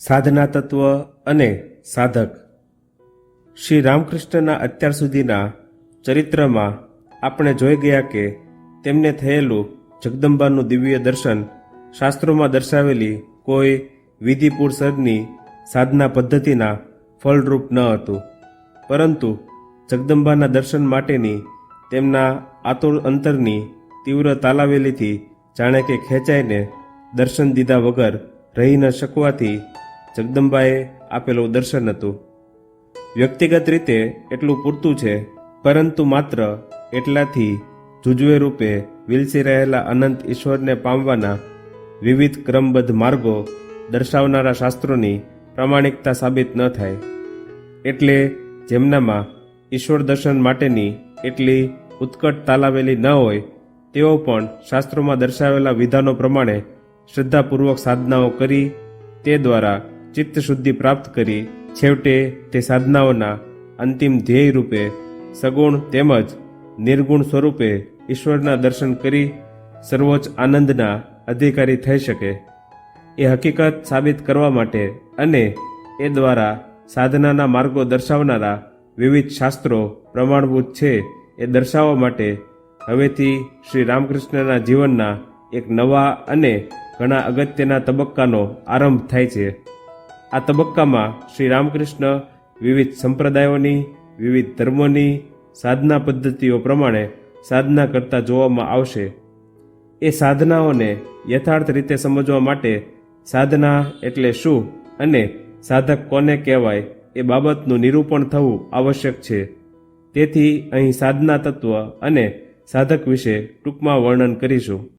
સાધના તત્વ અને સાધક. શ્રી રામકૃષ્ણના અત્યાર સુધીના ચરિત્રમાં આપણે જોઈ ગયા કે તેમને થયેલું જગદંબાનું દિવ્ય દર્શન શાસ્ત્રોમાં દર્શાવેલી કોઈ વિધિપુરસરની સાધના પદ્ધતિના ફળરૂપ ન હતું. પરંતુ જગદંબાના દર્શન માટેની તેમના આતુર અંતરની તીવ્ર તાલાવેલીથી જાણે કે ખેંચાઈને દર્શન દીધા વગર રહી ન શકવાથી જગદંબાએ આપેલું દર્શન હતું વ્યક્તિગત રીતે એટલું પૂરતું છે, પરંતુ માત્ર એટલાથી જુજવે રૂપે વિલસી રહેલા અનંત ઈશ્વરને પામવાના વિવિધ ક્રમબદ્ધ માર્ગો દર્શાવનારા શાસ્ત્રોની પ્રામાણિકતા સાબિત ન થાય. એટલે જેમનામાં ઈશ્વર દર્શન માટેની એટલી ઉત્કટ તાલાવેલી ન હોય, તેઓ પણ શાસ્ત્રોમાં દર્શાવેલા વિધાનો પ્રમાણે શ્રદ્ધાપૂર્વક સાધનાઓ કરી તે દ્વારા ચિત્ત શુદ્ધિ પ્રાપ્ત કરી છેવટે તે સાધનાઓના અંતિમ ધ્યેય રૂપે સગુણ તેમજ નિર્ગુણ સ્વરૂપે ઈશ્વરના દર્શન કરી સર્વોચ્ચ આનંદના અધિકારી થઈ શકે. એ હકીકત સાબિત કરવા માટે અને એ દ્વારા સાધનાના માર્ગો દર્શાવનારા વિવિધ શાસ્ત્રો પ્રમાણભૂત છે એ દર્શાવવા માટે હવેથી શ્રી રામકૃષ્ણના જીવનના એક નવા અને ઘણા અગત્યના તબક્કાનો આરંભ થાય છે. આ તબક્કામાં શ્રી રામકૃષ્ણ વિવિધ સંપ્રદાયોની, વિવિધ ધર્મોની સાધના પદ્ધતિઓ પ્રમાણે સાધના કરતા જોવામાં આવશે. એ સાધનાઓને યથાર્થ રીતે સમજવા માટે સાધના એટલે શું અને સાધક કોને કહેવાય એ બાબતનું નિરૂપણ થવું આવશ્યક છે. તેથી અહીં સાધના તત્વ અને સાધક વિશે ટૂંકમાં વર્ણન કરીશું.